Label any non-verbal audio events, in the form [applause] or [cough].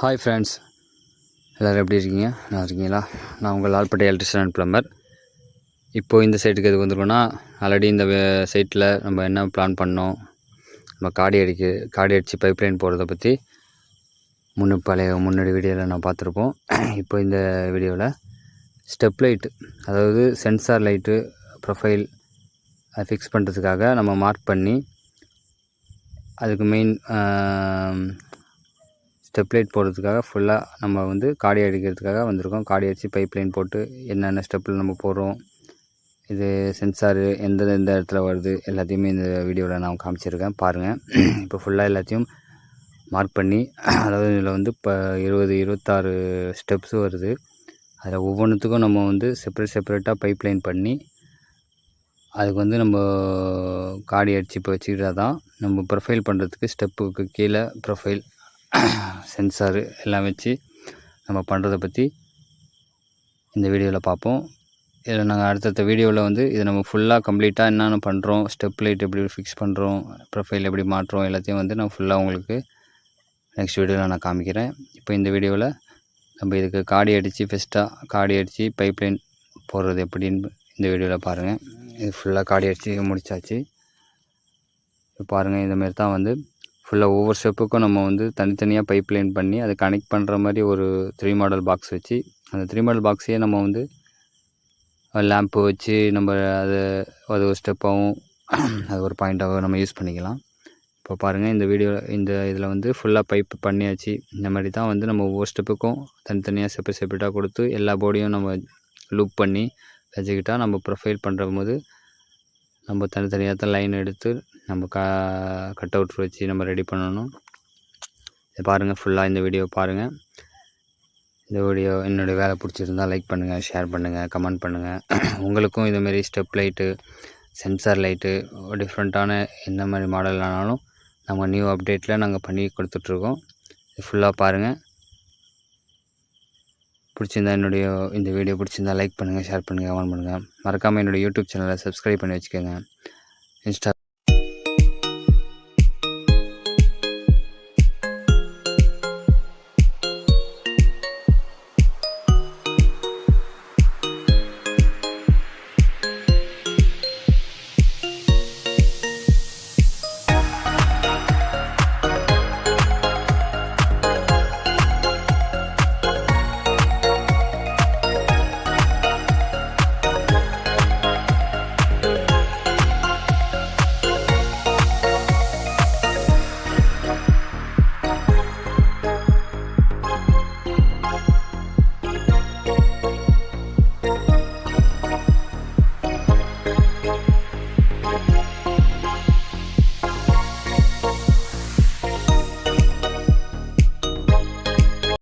Hi friends எல்லோரும் எப்படி இருக்கீங்க? நல்லா இருக்கீங்களா? நான் உங்கள் லால்பட்டை எலக்ட்ரிஷியன் அண்ட் ப்ளம்பர் இப்போது இந்த சைட்டுக்கு எதுக்கு வந்திருக்கோன்னா ஆல்ரெடி இந்த சைட்டில் நம்ம என்ன பிளான் பண்ணோம்? நம்ம காடி அடிக்க காடி அடித்து பைப் லைன் போகிறத பற்றி முன்னு பழைய முன்னாடி வீடியோவில் நான் பார்த்துருப்போம். இப்போ இந்த வீடியோவில் ஸ்டெப் லைட்டு அதாவது சென்சார் லைட்டு ப்ரொஃபைல் அதை ஃபிக்ஸ் பண்ணுறதுக்காக நம்ம மார்க் பண்ணி அதுக்கு மெயின் ஸ்டெப் லைட் போடுறதுக்காக ஃபுல்லாக நம்ம வந்து காடி அடிக்கிறதுக்காக வந்திருக்கோம். காடி அடித்து பைப் லைன் போட்டு என்னென்ன ஸ்டெப்பில் நம்ம போடுறோம் இது சென்சாரு எந்த எந்த இடத்துல வருது எல்லாத்தையுமே இந்த வீடியோவில் நான் காமிச்சிருக்கேன். பாருங்கள் இப்போ ஃபுல்லாக எல்லாத்தையும் மார்க் பண்ணி அதாவது இதில் வந்து இப்போ இருபது இருபத்தாறு ஸ்டெப்ஸு வருது. அதில் ஒவ்வொன்றுத்துக்கும் நம்ம வந்து செப்பரேட் செப்பரேட்டாக பைப் லைன் பண்ணி அதுக்கு வந்து நம்ம காடி அடித்து இப்போ வச்சுக்கிட்டா தான் நம்ம ப்ரொஃபைல் பண்ணுறதுக்கு ஸ்டெப்புக்கு கீழே ப்ரொஃபைல் சென்சாரு எல்லாம் வச்சு நம்ம பண்ணுறத பற்றி இந்த வீடியோவில் பார்ப்போம். இதில் நாங்கள் அடுத்தடுத்த வீடியோவில் வந்து இதை நம்ம ஃபுல்லாக கம்ப்ளீட்டாக என்னென்ன பண்ணுறோம் ஸ்டெப் லைட் எப்படி ஃபிக்ஸ் பண்ணுறோம் ப்ரொஃபைல் எப்படி மாற்றுறோம் எல்லாத்தையும் வந்து நான் ஃபுல்லாக உங்களுக்கு நெக்ஸ்ட் வீடியோவில் நான் காமிக்கிறேன். இப்போ இந்த வீடியோவில் நம்ம இதுக்கு காடி அடித்து ஃபெஸ்ட்டாக காடி அடித்து பைப் லைன் போடுறது எப்படின்னு இந்த வீடியோவில் பாருங்கள் இது ஃபுல்லாக காடி அடித்து முடித்தாச்சு இப்போ பாருங்கள் இந்தமாரி தான் வந்து ஃபுல்லாக ஒவ்வொரு ஸ்டெப்புக்கும் நம்ம வந்து தனித்தனியாக பைப் லைன் பண்ணி அதை கனெக்ட் பண்ணுற மாதிரி ஒரு த்ரீ மாடல் பாக்ஸ் வச்சு அந்த த்ரீ மாடல் பாக்ஸையே நம்ம வந்து லேம்ப்பு வச்சு நம்ம அதை அது ஒரு ஸ்டெப்பாகவும் [clears throat] அது ஒரு பாயிண்ட்டாகவும் நம்ம யூஸ் பண்ணிக்கலாம். இப்போ பாருங்கள் இந்த வீடியோ இந்த இதில் வந்து ஃபுல்லாக பைப் பண்ணியாச்சு. இந்த மாதிரி தான் வந்து நம்ம ஒவ்வொரு ஸ்டெப்புக்கும் தனித்தனியாக செப்பரேட் செப்பரேட்டாக கொடுத்து எல்லா போர்டையும் நம்ம லூப் பண்ணி வச்சுக்கிட்டால் நம்ம ப்ரொஃபைல் பண்ணுற போது நம்ம தனித்தனியாக தான் லைன் எடுத்து நம்ம க கட் அவுட் வச்சு நம்ம ரெடி பண்ணணும். இதை பாருங்கள் ஃபுல்லாக இந்த வீடியோ பாருங்கள் இந்த வீடியோ என்னுடைய வேலை பிடிச்சிருந்தால் லைக் பண்ணுங்கள் ஷேர் பண்ணுங்கள் கமெண்ட் பண்ணுங்கள் [clears throat] உங்களுக்கும் இதுமாரி ஸ்டெப் லைட்டு சென்சார் லைட்டு டிஃப்ரெண்ட்டான எந்த மாதிரி மாடல் ஆனாலும் நம்ம நியூ அப்டேட்டில் நாங்கள் பண்ணி கொடுத்துட்ருக்கோம் ஃபுல்லாக பாருங்கள் பிடிச்சிருந்தா என்னுடைய இந்த வீடியோ பிடிச்சிருந்தா லைக் பண்ணுங்கள் ஷேர் பண்ணுங்கள் கமெண்ட் பண்ணுங்கள் மறக்காமல் என்னுடைய யூடியூப் சேனலை சப்ஸ்கிரைப் பண்ணி வச்சுக்கோங்க. இன்ஸ்டா